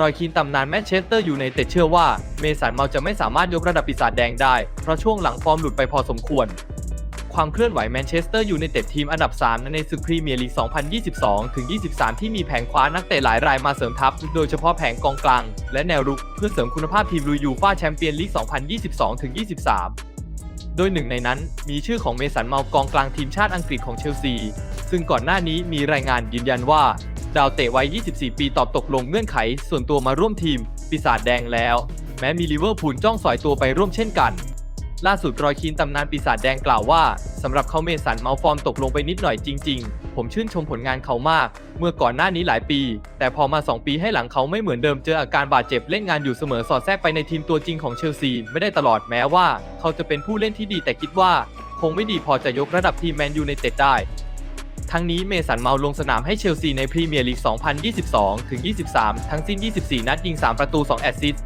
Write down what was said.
รอยคีนตำนานแมนเชสเตอร์อยูไนเต็ดเชื่อว่าเมสันเมาจะไม่สามารถยกระดับปีศาจแดงได้ เพราะช่วงหลังฟอร์มหลุดไปพอสมควร ความเคลื่อนไหวแมนเชสเตอร์อยูไนเต็ดทีมอันดับ 3 ในศึกพรีเมียร์ลีก 2022 ถึง 23 ที่มีแผงคว้านักเตะหลายรายมาเสริมทัพ โดยเฉพาะแผงกองกลาง และแนวรุกเพื่อเสริมคุณภาพทีมลุยยูฟ่าแชมเปี้ยนลีก 2022 ถึง 23โดยหนึ่งในนั้นมีชื่อของเมสันเมากองกลางทีมชาติอังกฤษของเชลซี ซึ่งก่อนหน้านี้มีรายงานยืนยันว่า ดาวเตะวัย 24 ปีตอบตกลงเงื่อนไข ส่วนตัวมาร่วมทีม ปีศาจแดงแล้ว แม้มีลิเวอร์พูลจ้องสอยตัวไปร่วมเช่นกัน ล่าสุดรอยคีนตำนานปีศาจแดงกล่าวว่าสำหรับเขาเมสันเมาฟอร์มตกลงไปนิดหน่อยจริง ๆ ผมชื่นชมผลงานเขามาก เมื่อก่อนหน้านี้หลายปี แต่พอมา 2 ปีให้หลังเขาไม่เหมือนเดิมเจออาการบาดเจ็บเล่นงานอยู่เสมอสอดแทรกไปในทีมตัวจริงของเชลซีไม่ได้ตลอดแม้ว่า เขาจะเป็นผู้เล่นที่ดีแต่คิดว่า คงไม่ดีพอจะยกระดับทีมแมนยูในเต็ดได้ ทั้งนี้เมสันเมาลงสนามให้เชลซีในพรีเมียร์ลีก 2022ถึง23 ทั้งสิ้น 24 นัดยิง 3 ประตู 2 แอสซิสต์